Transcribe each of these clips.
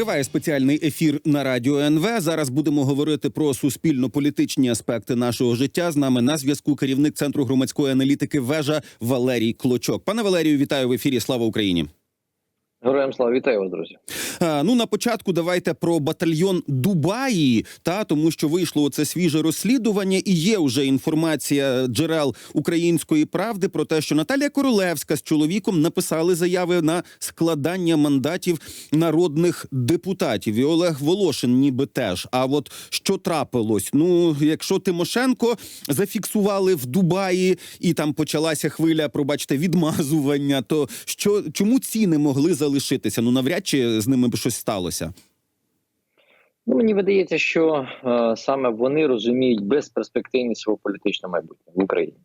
Триває спеціальний ефір на радіо НВ. Зараз будемо говорити про суспільно-політичні аспекти нашого життя. З нами на зв'язку керівник центру громадської аналітики вежа Валерій Клочок. Пане Валерію, вітаю в ефірі. Слава Україні. Героям слава вітаю вас, друзі. А, ну на початку давайте про батальйон Дубаї, та тому що вийшло це свіже розслідування, і є вже інформація джерел української правди про те, що Наталія Королевська з чоловіком написали заяви на складання мандатів народних депутатів. І Олег Волошин, ніби теж. А от що трапилось? Ну, якщо Тимошенко зафіксували в Дубаї, і там почалася хвиля, пробачте, відмазування, то що чому ці не могли залишитися? Ну навряд чи з ними б щось сталося. Ну мені видається, що е, саме вони розуміють безперспективність свого політичного майбутнього в Україні,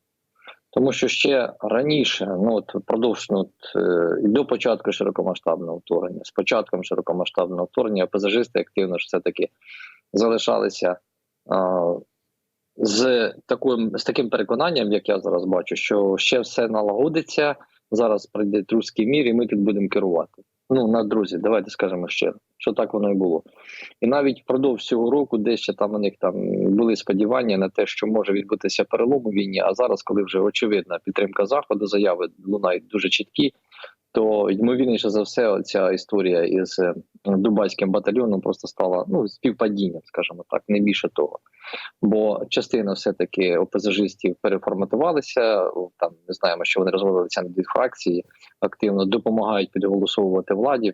тому що ще раніше, ну от впродовж ну, от, е, до початку широкомасштабного вторгнення, з початком широкомасштабного вторгнення, пасажисти активно ж все таки залишалися. Е, з таким з таким переконанням, як я зараз бачу, що ще все налагодиться. Зараз прийде труський мір, і ми тут будемо керувати. Ну на друзі, давайте скажемо щиро, що так воно і було. І навіть впродовж цього року, де ще там у них там були сподівання на те, що може відбутися перелом у війні. А зараз, коли вже очевидна підтримка заходу, заяви лунають дуже чіткі. То ймовірніше за все, ця історія із е, дубайським батальйоном просто стала ну співпадінням, скажімо так, не більше того. Бо частина все таки опозажистів переформатувалися. Там не знаємо, що вони розводилися на дві фракції, активно допомагають підголосовувати владі,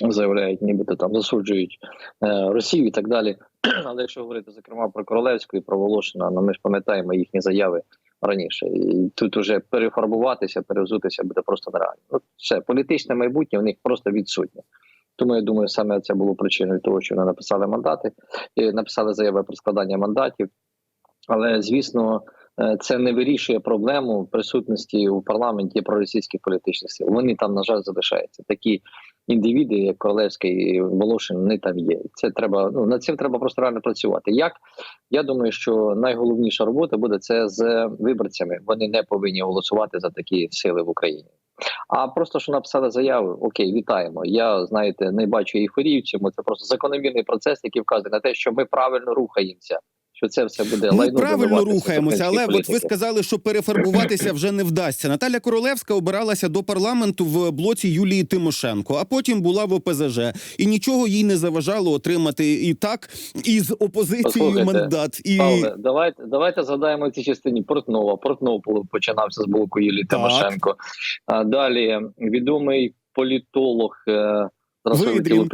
заявляють, нібито там засуджують е, Росію і так далі. Але якщо говорити зокрема про Королевську і про Волошина, ну ми ж пам'ятаємо їхні заяви раніше, і тут уже перефарбуватися, перевзутися буде просто нереально. От все політичне майбутнє в них просто відсутнє. Тому я думаю, саме це було причиною того, що вони написали мандати, і написали заяви про складання мандатів. Але звісно, е, це не вирішує проблему присутності у парламенті проросійських політичних сил. Вони там, на жаль, залишаються. Такі індивіди, як Королевський Волошин, вони там є. Це треба ну над цим треба просто реально працювати. Як я думаю, що найголовніша робота буде це з виборцями. Вони не повинні голосувати за такі сили в Україні. А просто що написали заяву, окей, вітаємо. Я знаєте, не бачу ейфорії в цьому. Це просто закономірний процес, який вказує на те, що ми правильно рухаємося. Що це все буде Ми лайно правильно рухаємося, але от ви сказали, що перефарбуватися вже не вдасться. Наталя Королевська обиралася до парламенту в блоці Юлії Тимошенко, а потім була в ОПЗЖ, і нічого їй не заважало отримати і так із опозицією Послухайте, мандат. І Павле, давайте давайте згадаємо цій частині Портнова. Портнов починався з блоку Юлії Так. Тимошенко. А далі відомий політолог. е, Видрін.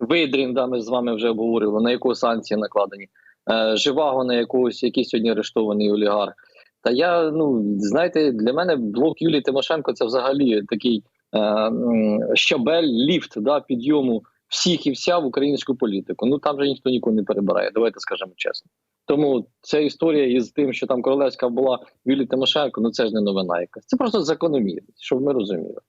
Видрін, да, ми з вами вже обговорювали, на яку санкції накладені. Е, Живаго на якогось, який сьогодні арештований олігарх. Та я, ну знаєте, для мене блок Юлії Тимошенко це взагалі такий е, щабель, ліфт да, підйому всіх і вся в українську політику. Ну там же ніхто нікого не перебирає. Давайте скажемо чесно. Тому ця історія із тим, що там королевська була Юлії Тимошенко, ну це ж не новина якась. Це просто закономірність, щоб ми розуміли.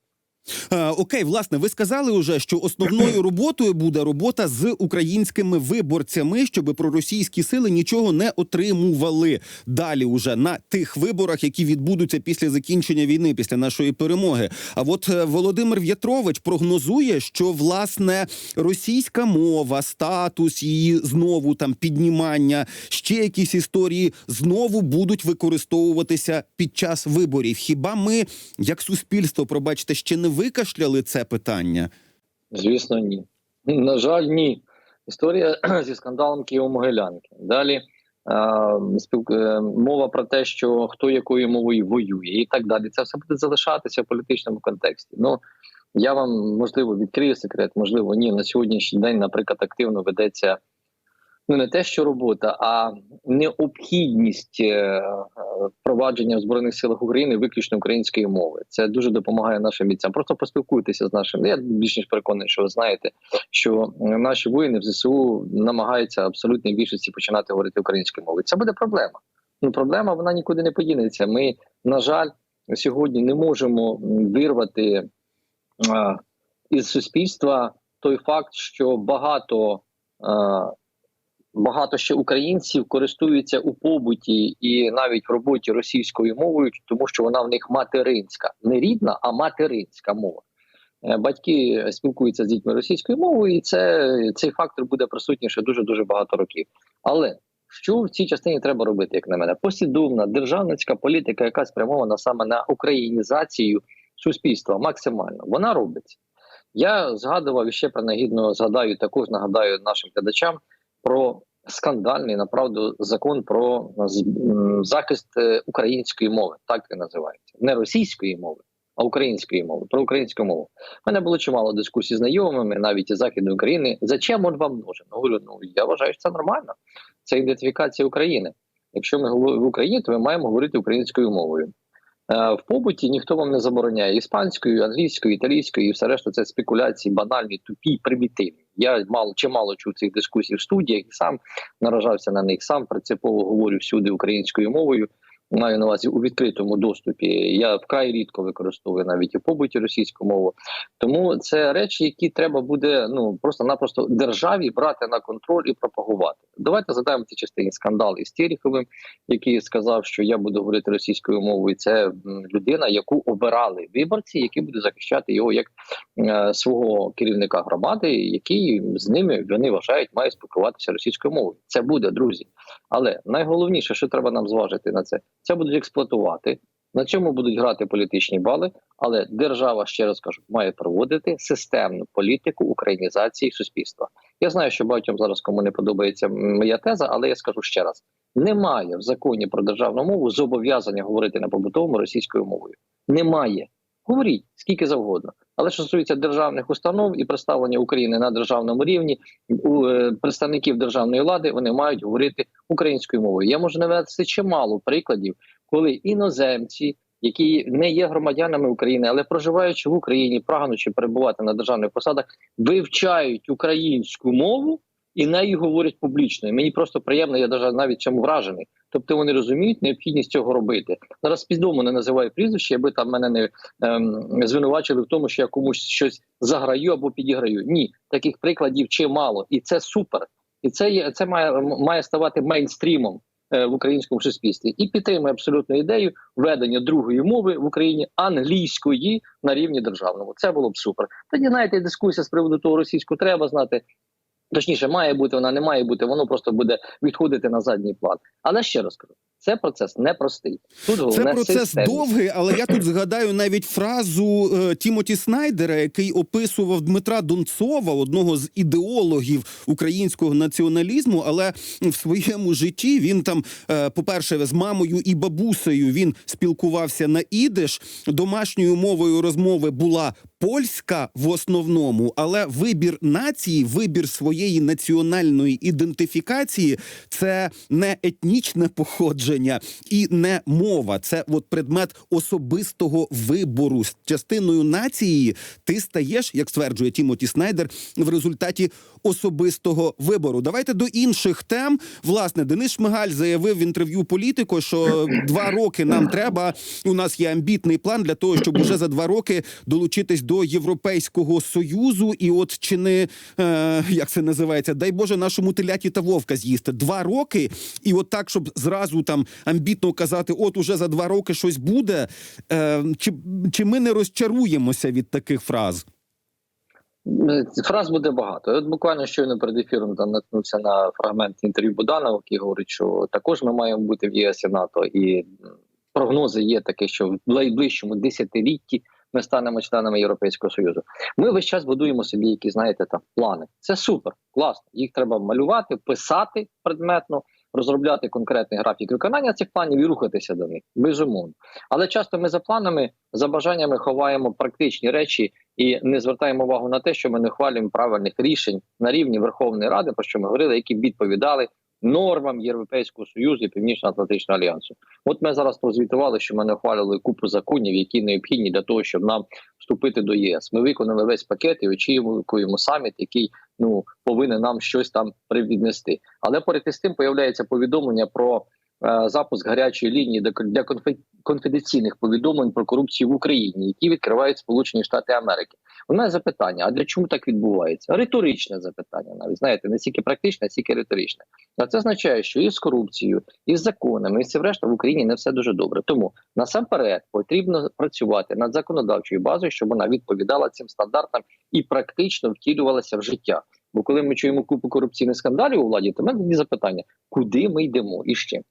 Е, окей, власне, ви сказали уже, що основною роботою буде робота з українськими виборцями, щоб проросійські сили нічого не отримували далі, уже на тих виборах, які відбудуться після закінчення війни, після нашої перемоги. А от е, Володимир В'ятрович прогнозує, що власне російська мова, статус її знову там піднімання, ще якісь історії знову будуть використовуватися під час виборів. Хіба ми, як суспільство, пробачте, ще не викашляли це питання? Звісно, ні. На жаль, ні. Історія зі скандалом Києво-Могилянки. Далі е, мова про те, що хто якою мовою воює, і так далі. Це все буде залишатися в політичному контексті. Ну я вам можливо відкрию секрет, можливо, ні. На сьогоднішній день, наприклад, активно ведеться ну не те, що робота, а необхідність е, е, впровадження в збройних силах України виключно української мови. Це дуже допомагає нашим бійцям. Просто поспілкуйтеся з нашими. Я більш ніж переконаний, що ви знаєте, що е, наші воїни в ЗСУ намагаються абсолютній більшості починати говорити українською мовою. Це буде проблема. Ну проблема вона нікуди не подінеться. Ми, на жаль, сьогодні не можемо вирвати а, із суспільства той факт, що багато. а, Багато ще українців користуються у побуті і навіть в роботі російською мовою, тому що вона в них материнська, не рідна, а материнська мова. е, батьки спілкуються з дітьми російською мовою, і це цей фактор буде присутній ще дуже дуже багато років. Але що в цій частині треба робити, як на мене? Послідовна державницька політика, яка спрямована саме на українізацію суспільства, максимально вона робиться. Я згадував і ще принагідно згадаю також нагадаю нашим глядачам про скандальний направду закон про захист е, української мови, так і називається, не російської мови, а української мови. Про українську мову. У мене було чимало дискусій з знайомими, навіть із західної України. Зачем он вам нужен? Говорю, ну я вважаю, що це нормально. Це ідентифікація України. Якщо ми в Україні, то ми маємо говорити українською мовою. Е, В побуті ніхто вам не забороняє іспанською, англійською, італійською і все решта це спекуляції, банальні, тупі, примітивні. Я мало чимало чув цих дискусій в студіях і сам наражався на них. Сам принципово говорю всюди українською мовою. Маю на увазі у відкритому доступі. Я вкрай рідко використовую навіть і побуті російську мову. Тому це речі, які треба буде ну просто-напросто державі брати на контроль і пропагувати. Давайте задаємо в цій частині скандал із Тереховим, який сказав, що я буду говорити російською мовою. Це людина, яку обирали виборці, які будуть захищати його як е, свого керівника громади, який з ними вони вважають має спілкуватися російською мовою. Це буде друзі. Але найголовніше, що треба нам зважити на це, це будуть експлуатувати. На цьому будуть грати політичні бали, але держава ще раз кажу, має проводити системну політику українізації суспільства. Я знаю, що багатьом зараз кому не подобається моя теза, але я скажу ще раз: немає в законі про державну мову зобов'язання говорити на побутовому російською мовою. Немає. Говоріть скільки завгодно. Але що стосується державних установ і представлення України на державному рівні, у е, представників державної влади вони мають говорити українською мовою. Я можу навести чимало прикладів, коли іноземці, які не є громадянами України, але проживаючи в Україні, прагнучи перебувати на державних посадах, вивчають українську мову і нею говорять публічно. І мені просто приємно, я навіть навіть цьому вражений. Тобто вони розуміють необхідність цього робити. Зараз підому не називаю прізвище, аби там мене не ем, звинувачили в тому, що я комусь щось заграю або підіграю. Ні, таких прикладів чимало, і це супер. І це є це має має ставати мейнстрімом е, в українському суспільстві. І підтримує абсолютно ідею введення другої мови в Україні англійської на рівні державному. Це було б супер. Тоді знаєте, дискусія з приводу того, російську треба знати. Точніше, має бути, вона не має бути, воно просто буде відходити на задній план. Але ще раз кажу, це процес непростий. Тут Це процес системність. довгий, але я тут згадаю навіть фразу е, Тімоті Снайдера, який описував Дмитра Донцова, одного з ідеологів українського націоналізму. Але в своєму житті він там, е, по-перше, з мамою і бабусею він спілкувався на ідиш. Домашньою мовою розмови була польська в основному, але вибір нації, вибір своєї національної ідентифікації це не етнічне походження і не мова. Це от предмет особистого вибору з частиною нації. Ти стаєш, як стверджує Тімоті Снайдер, в результаті особистого вибору. Давайте до інших тем. Власне, Денис Шмигаль заявив в інтерв'ю політико, що два роки нам треба. У нас є амбітний план для того, щоб уже за два роки долучитись до Європейського союзу. І от чи не е, як це називається, дай Боже, нашому теляті та вовка з'їсти два роки, і от так, щоб зразу там амбітно казати, от уже за два роки щось буде. Е, чи, чи ми не розчаруємося від таких фраз? Е, Фраз буде багато. От буквально щойно перед ефіром там наткнувся на фрагмент інтерв'ю Буданова, який говорить, що також ми маємо бути в ЄС і НАТО, і прогнози є такі, що в найближчому десятилітті ми станемо членами Європейського союзу. Ми весь час будуємо собі, які знаєте, там плани. Це супер, класно. Їх треба малювати, писати предметно. Розробляти конкретний графік виконання цих планів і рухатися до них безумовно. Але часто ми за планами, за бажаннями ховаємо практичні речі і не звертаємо увагу на те, що ми не хвалюємо правильних рішень на рівні Верховної Ради, про що ми говорили, які відповідали нормам Європейського союзу і Північно-Атлантичного альянсу. От ми зараз прозвітували, що ми не ухвалили купу законів, які необхідні для того, щоб нам вступити до ЄС. Ми виконали весь пакет і очікуємо саміт, який ну повинен нам щось там привіднести. Але поряд із тим появляється повідомлення про запуск гарячої лінії для для конфі- конфіденційних повідомлень про корупцію в Україні, які відкривають Сполучені Штати Америки. У мене запитання: а для чому так відбувається? Риторичне запитання, навіть знаєте, не стільки практичне, а стільки риторичне. А це означає, що і з корупцією, і з законами, і з цим решта в Україні не все дуже добре. Тому насамперед потрібно працювати над законодавчою базою, щоб вона відповідала цим стандартам і практично втілювалася в життя. Бо коли ми чуємо купу корупційних скандалів у владі, то мене тоді запитання: куди ми йдемо і з чим?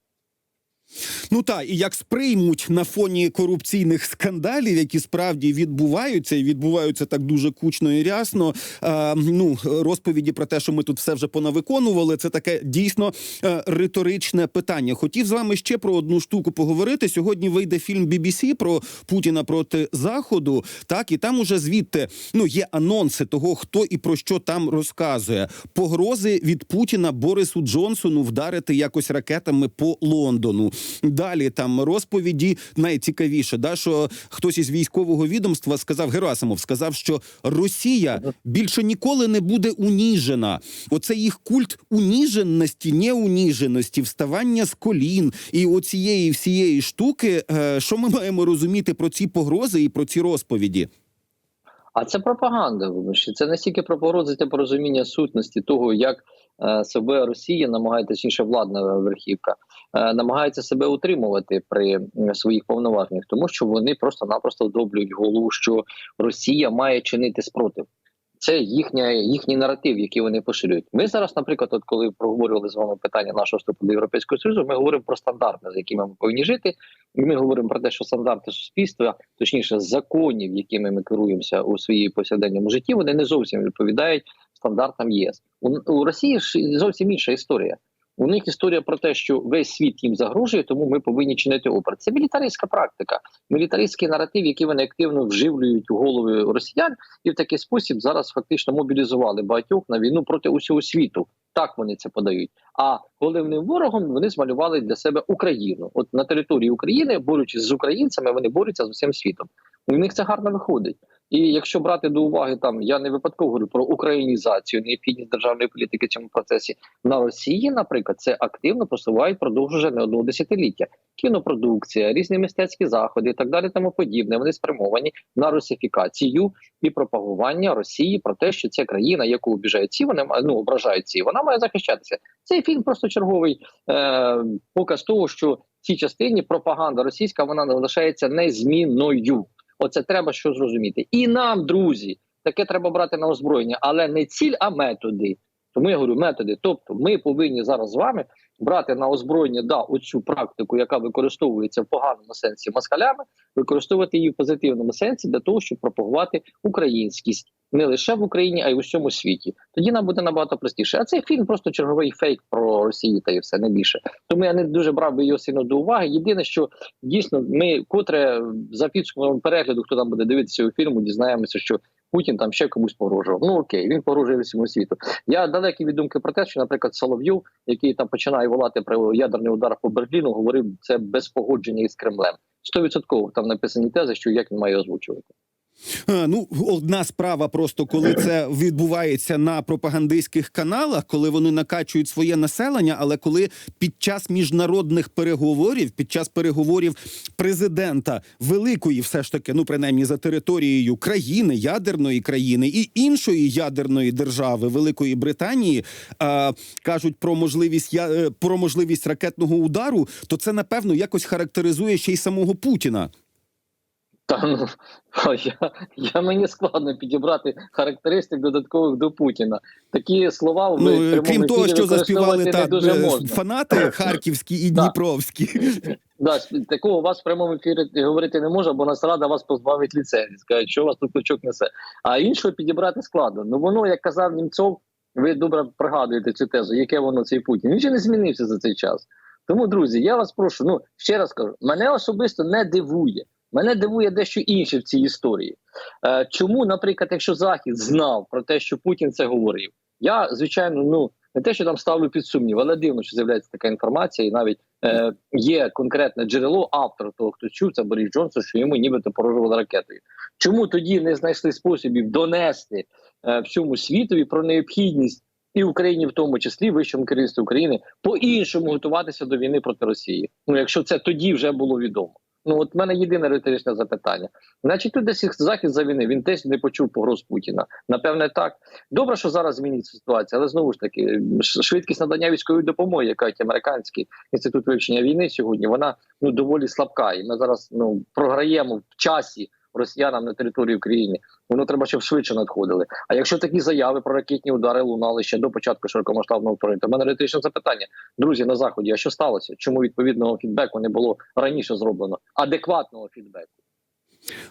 Ну та і як сприймуть на фоні корупційних скандалів, які справді відбуваються, і відбуваються так дуже кучно і рясно. Е, ну розповіді про те, що ми тут все вже понавиконували, це таке дійсно е, риторичне питання. Хотів з вами ще про одну штуку поговорити. Сьогодні вийде фільм BBC про Путіна проти Заходу. Так і там уже звідти ну є анонси того, хто і про що там розказує. Погрози від Путіна Борису Джонсону вдарити якось ракетами по Лондону. Далі там розповіді найцікавіше, да що хтось із військового відомства сказав Герасимов, сказав, що Росія більше ніколи не буде уніжена. Оце їх культ уніженості, неуніженості, вставання з колін і оцієї всієї штуки. е, Що ми маємо розуміти про ці погрози і про ці розповіді? А це пропаганда. вибачте. Це не стільки про погрози, це про розуміння сутності того, як е, себе Росія намагається точніше владна верхівка, е, намагається себе утримувати при своїх повноваженнях, тому що вони просто-напросто вдоблюють голову, що Росія має чинити спротив. Це їхня їхній наратив, який вони поширюють. Ми зараз, наприклад, от коли проговорювали з вами питання нашого вступу до європейського союзу, ми говоримо про стандарти, за якими ми повинні жити. І ми говоримо про те, що стандарти суспільства, точніше, законів, якими ми керуємося у своїй повсякденному житті, вони не зовсім відповідають стандартам ЄС. У, у Росії ж зовсім інша історія. У них історія про те, що весь світ їм загрожує, тому ми повинні чинити опір. Це мілітаристська практика, мілітаристський наратив, який вони активно вживлюють у голови росіян, і в такий спосіб зараз фактично мобілізували багатьох на війну проти усього світу. Так вони це подають. А головним ворогом вони змалювали для себе Україну. От на території України, борючись з українцями, вони борються з усім світом. В них це гарно виходить. І якщо брати до уваги, там я не випадково говорю про українізацію, необхідність державної політики в цьому процесі на Росії, наприклад, це активно просувають продовж уже не одного десятиліття. Кінопродукція, різні мистецькі заходи і так далі, тому подібне. Вони спрямовані на русифікацію і пропагування Росії про те, що ця країна, яку обіжають ці, вони ну ображають ці, вона має захищатися. Цей фільм просто черговий е, показ того, що в цій частині пропаганда російська вона не лишається незмінною. Оце треба що зрозуміти. І нам, друзі, таке треба брати на озброєння, але не ціль, а методи. Тому я говорю методи. Тобто, ми повинні зараз з вами брати на озброєння да оцю практику, яка використовується в поганому сенсі москалями, використовувати її в позитивному сенсі для того, щоб пропагувати українськість не лише в Україні, а й в усьому світі. Тоді нам буде набагато простіше. А цей фільм просто черговий фейк про Росію та і все не більше. Тому я не дуже брав би його сильно до уваги. Єдине, що дійсно ми котре за підсумком перегляду, хто там буде дивитися цього фільму, дізнаємося, що Путін там ще комусь погрожував. Ну окей, він погрожує всьому світу. Я далекий від думки про те, що, наприклад, Соловйов, який там починає волати про ядерний удар по Берліну, говорив це без погодження із Кремлем. Стовідсотково там написані тези, що як він має озвучувати. Ну, одна справа, просто коли це відбувається на пропагандистських каналах, коли вони накачують своє населення, але коли під час міжнародних переговорів, під час переговорів президента великої, все ж таки, ну принаймні за територією країни, ядерної країни і іншої ядерної держави Великої Британії, е, кажуть про можливість я е, про можливість ракетного удару, то це напевно якось характеризує ще й самого Путіна. Та ну я, я мені складно підібрати характеристик додаткових до Путіна. Такі слова в Ну, крім того, що заспівали та дуже е, можна. фанати харківські і дніпровські. Да, такого вас в прямому ефірі говорити не може, бо Нацрада вас позбавить ліцензії. Скажуть, що вас тут точок несе. А іншого підібрати складно. Ну воно, як казав Німцов, ви добре пригадуєте цю тезу, яке воно цей Путін. Він ще не змінився за цей час. Тому, друзі, я вас прошу. Ну ще раз кажу, мене особисто не дивує. Мене дивує дещо інше в цій історії. Е, чому, наприклад, якщо Захід знав про те, що Путін це говорив, я звичайно ну не те, що там ставлю під сумнів, але дивно, що з'являється така інформація, і навіть е, є конкретне джерело автора того, хто чув це Борис Джонсон, що йому нібито порожували ракетою. Чому тоді не знайшли способів донести е, всьому світові про необхідність і Україні, в тому числі вищому керівництву України, по-іншому готуватися до війни проти Росії. Ну якщо це тоді вже було відомо. Ну от в мене єдине риторичне запитання. Значить, тут десь їх захід за війни. Він теж не почув погроз Путіна. Напевне, так добре, що зараз зміниться ситуація, але знову ж таки, швидкість надання військової допомоги, яка є американський інститут вивчення війни сьогодні, вона ну доволі слабка. І ми зараз ну програємо в часі росіянам на території України. Воно треба, щоб швидше надходили. А якщо такі заяви про ракетні удари лунали ще до початку широкомасштабного вторгнення, мене ретичне запитання. Друзі, на заході, а що сталося? Чому відповідного фідбеку не було раніше зроблено? Адекватного фідбеку.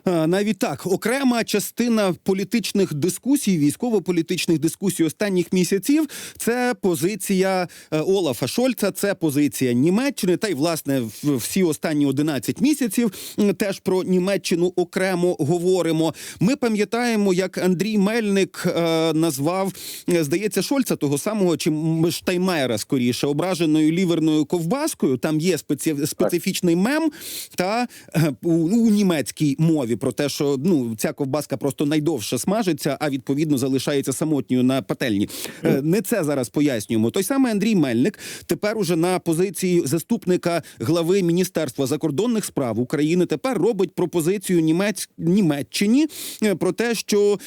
Е, Навіть так, окрема частина політичних дискусій, військово-політичних дискусій останніх місяців це позиція е, Олафа Шольца, це позиція Німеччини. Та й власне всі останні 11 місяців теж про Німеччину окремо говоримо. Ми пам'ятаємо, як Андрій Мельник е, назвав, здається, Шольца того самого чи Штайнмаєра, скоріше, ображеною ліверною ковбаскою. Там є специфічний мем та у, у німецькій мові про те, що ну ця ковбаска просто найдовше смажиться, а відповідно залишається самотньою на пательні. Е, Не це зараз пояснюємо. Той самий Андрій Мельник тепер уже на позиції заступника глави Міністерства закордонних справ України тепер робить пропозицію Німець... Німеччині е, про те, що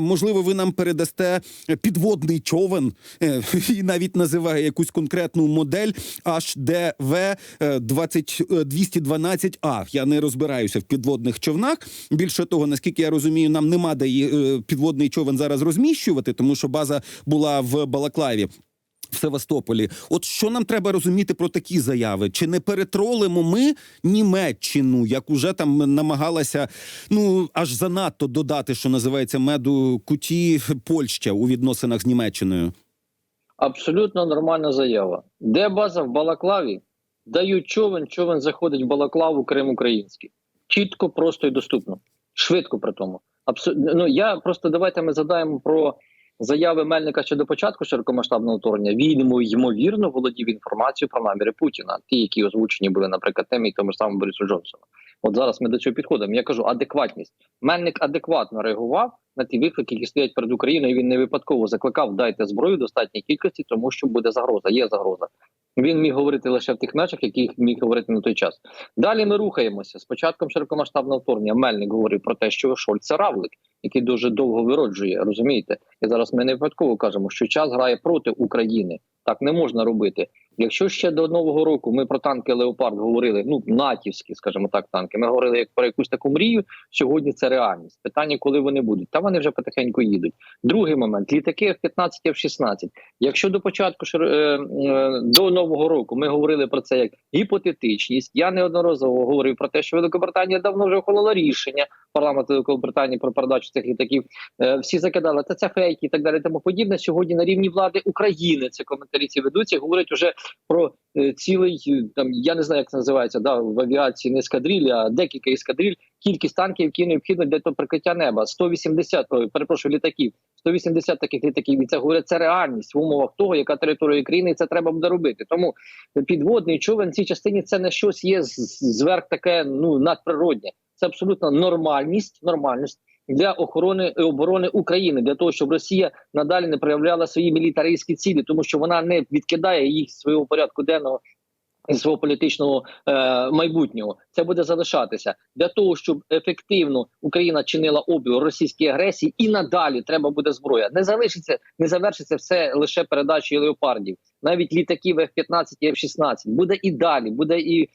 можливо ви нам передасте підводний човен е, і навіть називає якусь конкретну модель HDV 20 е, 212А. Я не розбираюся в підводних човнах. Більше того, наскільки я розумію, нам нема де її, е, підводний човен зараз розміщувати, тому що база була в Балаклаві. В Севастополі, от що нам треба розуміти про такі заяви? Чи не перетролимо ми Німеччину, як уже там намагалася ну аж занадто додати, що називається меду куті Польща у відносинах з Німеччиною? Абсолютно нормальна заява. Де база в Балаклаві? Дають човен, човен заходить в Балаклаву, Крим український. Чітко, просто і доступно. Швидко при тому. Абсу... Ну, я просто давайте ми задаємо про заяви Мельника щодо початку широкомасштабного вторгнення. Він ймовірно володів інформацією про наміри Путіна, ті, які озвучені були, наприклад, темі і тому ж самому Борису Джонсону. От зараз ми до цього підходимо. Я кажу, адекватність. Мельник адекватно реагував на ті виклики, які стоять перед Україною. Він не випадково закликав дайте зброю достатній кількості, тому що буде загроза. Є загроза. Він міг говорити лише в тих межах, яких міг говорити на той час. Далі ми рухаємося. З початком широкомасштабного вторгнення Мельник говорив про те, що Шольц це равлик, який дуже довго вироджує. Розумієте? І зараз ми не випадково кажемо, що час грає проти України. Так не можна робити. Якщо ще до нового року ми про танки Леопард говорили, ну натівські, скажімо так, танки. Ми говорили як про якусь таку мрію. Сьогодні це реальність. Питання, коли вони будуть, та вони вже потихеньку їдуть. Другий момент: літаки F-15, F-16. Якщо до початку е, е, до нового року ми говорили про це як гіпотетичність, я неодноразово говорив про те, що Великобританія давно вже ухвалила рішення парламенту Великобританії про передачу цих літаків. Е, всі закидали та це фейки і так далі. Тому подібне. Сьогодні на рівні влади України це коментарі ці ведуться. Говорять уже про е, цілий е, там. Я не знаю, як це називається да в авіації не ескадриль, а декілька ескадриль. Кількість танків, які необхідно для того прикриття неба 180, ой, перепрошую, літаків. 180 таких літаків, і це говорять, це реальність в умовах того, яка територія країни, і це треба буде робити. Тому підводний човен в цій частині це не щось є зверх таке ну надприроднє. Це абсолютно нормальність, нормальність для охорони і оборони України, для того, щоб Росія надалі не проявляла свої мілітаристські цілі, тому що вона не відкидає їх з свого порядку денного. І свого політичного е, майбутнього це буде залишатися для того, щоб ефективно Україна чинила опір російській агресії, і надалі треба буде зброя. Не залишиться, не завершиться все лише передачею леопардів, навіть літаків F-15 і F-16. Буде і далі, буде і е, е,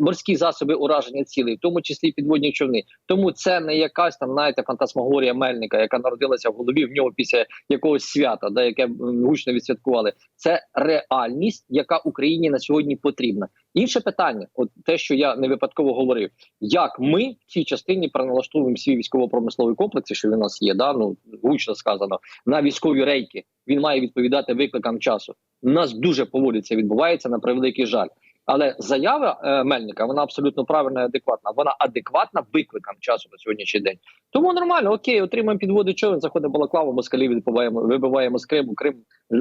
морські засоби ураження цілей, в тому числі підводні човни. Тому це не якась там, знаєте, фантасмагорія Мельника, яка народилася в голові в нього після якогось свята, да яке гучно відсвяткували. Це реальність, яка Україні на сьогодні потрібна. Інше питання, от те, що я не випадково говорив, як ми в цій частині переналаштовуємо свій військово-промисловий комплекс, що у нас є, да ну гучно сказано, на військові рейки. Він має відповідати викликам часу. У нас дуже поволі це відбувається на превеликий жаль. Але заява е, Мельника вона абсолютно правильна і адекватна. Вона адекватна викликам часу на сьогоднішній день. Тому нормально, окей, отримаємо підводи човен, заходимо Балаклаву, москалі вибиваємо, вибиваємо з Криму. Крим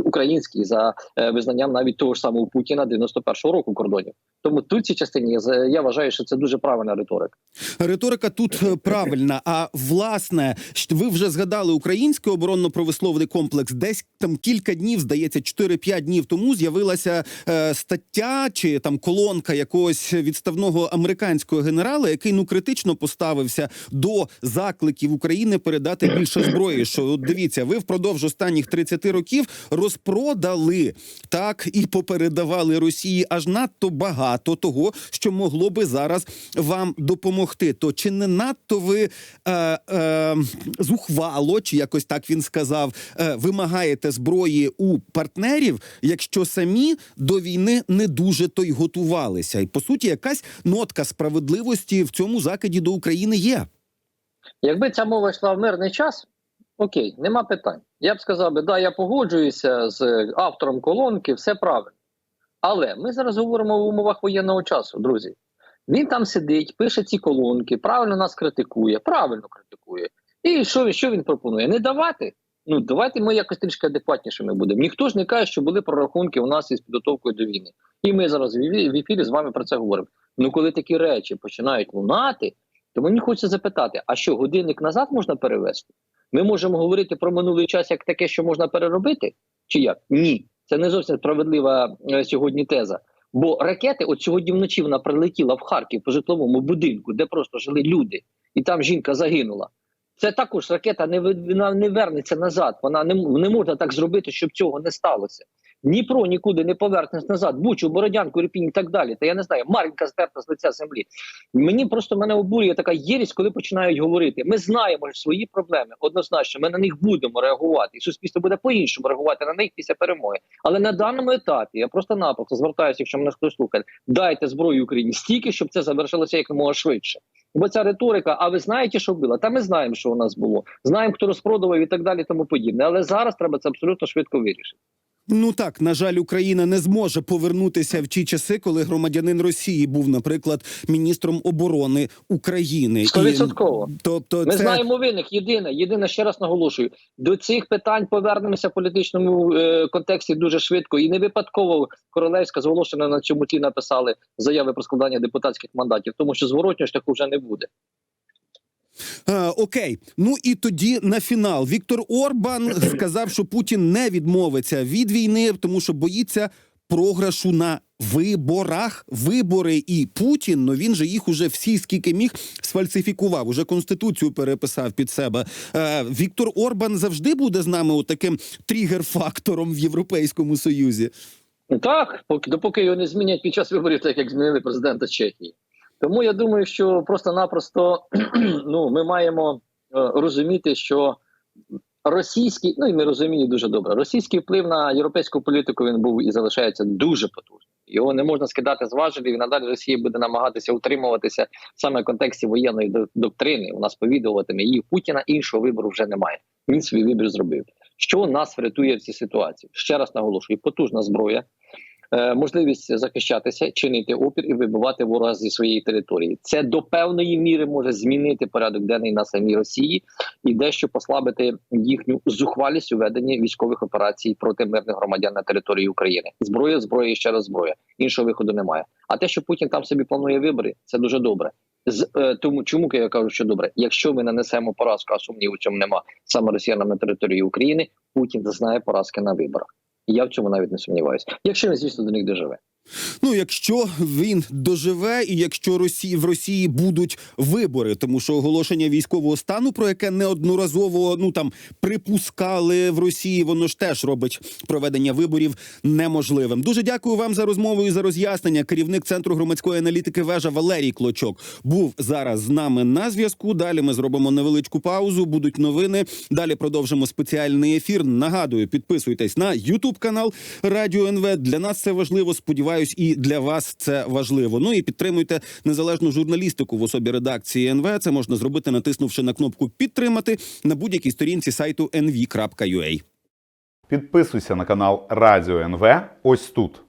український за е, визнанням навіть того ж самого Путіна 91-го року кордонів. Тому тут цій частині я, я вважаю, що це дуже правильна риторика. Риторика тут е, правильна. А власне, ви вже згадали український оборонно-промисловий комплекс. Десь там кілька днів, здається, 4-5 днів тому з'явилася е, стаття чи там колонка якогось відставного американського генерала, який ну критично поставився до закликів України передати більше зброї. Що от дивіться, ви впродовж останніх 30 років розпродали так і попередавали Росії аж надто багато того, що могло би зараз вам допомогти. То чи не надто ви е, е, зухвало, чи якось так він сказав, е, вимагаєте зброї у партнерів, якщо самі до війни не дуже то й готувалися? І по суті, якась нотка справедливості в цьому закиді до України є. Якби ця мова йшла в мирний час, окей, нема питань. Я б сказав би, да, я погоджуюся з автором колонки, все правильно. Але ми зараз говоримо в умовах воєнного часу, друзі. Він там сидить, пише ці колонки, правильно нас критикує, правильно критикує. І що, що він пропонує? Не давати? Ну, давайте ми якось трішки адекватнішими будемо. Ніхто ж не каже, що були прорахунки у нас із підготовкою до війни. І ми зараз в ефірі- з вами про це говоримо. Ну, коли такі речі починають лунати, то мені хочеться запитати: а що годинник назад можна перевести? Ми можемо говорити про минулий час як таке, що можна переробити? Чи як? Ні, це не зовсім справедлива е, сьогодні теза. Бо ракети, от сьогодні вночі вона прилетіла в Харків по житловому будинку, де просто жили люди, і там жінка загинула. Це також ракета не вона не вернеться назад. Вона не, не можна так зробити, щоб цього не сталося. Дніпро нікуди не повернеться назад, Бучу, Бородянку, Ірпінь і так далі. Та я не знаю, Мар'їнка стерта з лиця землі. Мені просто мене обурює така єрість, коли починають говорити. Ми знаємо свої проблеми однозначно. Ми на них будемо реагувати, і суспільство буде по-іншому реагувати на них після перемоги. Але на даному етапі я просто-напросто звертаюся, якщо мене хтось слухає, дайте зброю Україні стільки, щоб це завершилося якомога швидше. Бо ця риторика, а ви знаєте, що було? Та ми знаємо, що у нас було. Знаємо, хто розпродував і так далі, тому подібне. Але зараз треба це абсолютно швидко вирішити. Ну так, на жаль, Україна не зможе повернутися в ті часи, коли громадянин Росії був, наприклад, міністром оборони України. Стовідсотково. тобто, Ми це знаємо винних. Єдине, єдине, ще раз наголошую, до цих питань повернемося в політичному е, контексті дуже швидко. І не випадково Королевська з Волошина на цьому тлі написали заяви про складання депутатських мандатів, тому що зворотнього шляху вже не буде. Е, окей, ну і тоді на фінал Віктор Орбан сказав, що Путін не відмовиться від війни, тому що боїться програшу на виборах. Вибори і Путін, ну він же їх уже всі скільки міг сфальсифікував. Уже конституцію переписав під себе. Е, Віктор Орбан завжди буде з нами таким тригер-фактором в Європейському Союзі. Так, поки допоки його не змінять під час виборів, так як змінили президента Чехії. Тому я думаю, що просто-напросто ну, ми маємо е, розуміти, що російський, ну і ми розуміємо дуже добре, російський вплив на європейську політику він був і залишається дуже потужним. Його не можна скидати з важелів, і надалі Росія буде намагатися утримуватися саме в контексті воєнної до- доктрини. У нас повідуватиме її Путіна. Іншого вибору вже немає. Він свій вибір зробив. Що нас врятує в цій ситуації? Ще раз наголошую: потужна зброя, можливість захищатися, чинити опір і вибивати ворога зі своєї території. Це до певної міри може змінити порядок денний на самій Росії і дещо послабити їхню зухвалість у веденні військових операцій проти мирних громадян на території України. Зброя, зброя і ще раз зброя. Іншого виходу немає. А те, що Путін там собі планує вибори, це дуже добре. З е, тому, чому я кажу, що добре, якщо ми нанесемо поразку, а сумніву в цьому нема саме росіянам на території України, Путін зазнає поразки на виборах. Я в цьому навіть не сумніваюся. Якщо він, звісно, до них доживе. Ну, якщо він доживе, і якщо Росії в Росії будуть вибори, тому що оголошення військового стану, про яке неодноразово ну там припускали в Росії, воно ж теж робить проведення виборів неможливим. Дуже дякую вам за розмову і за роз'яснення. Керівник центру громадської аналітики вежа Валерій Клочок був зараз з нами на зв'язку. Далі ми зробимо невеличку паузу. Будуть новини. Далі продовжимо спеціальний ефір. Нагадую, підписуйтесь на Ютуб канал Радіо НВ. Для нас це важливо. Сподіваюсь, і для вас це важливо. Ну і підтримуйте незалежну журналістику в особі редакції НВ. Це можна зробити, натиснувши на кнопку підтримати на будь-якій сторінці сайту nv.ua. Підписуйся на канал Радіо НВ ось тут.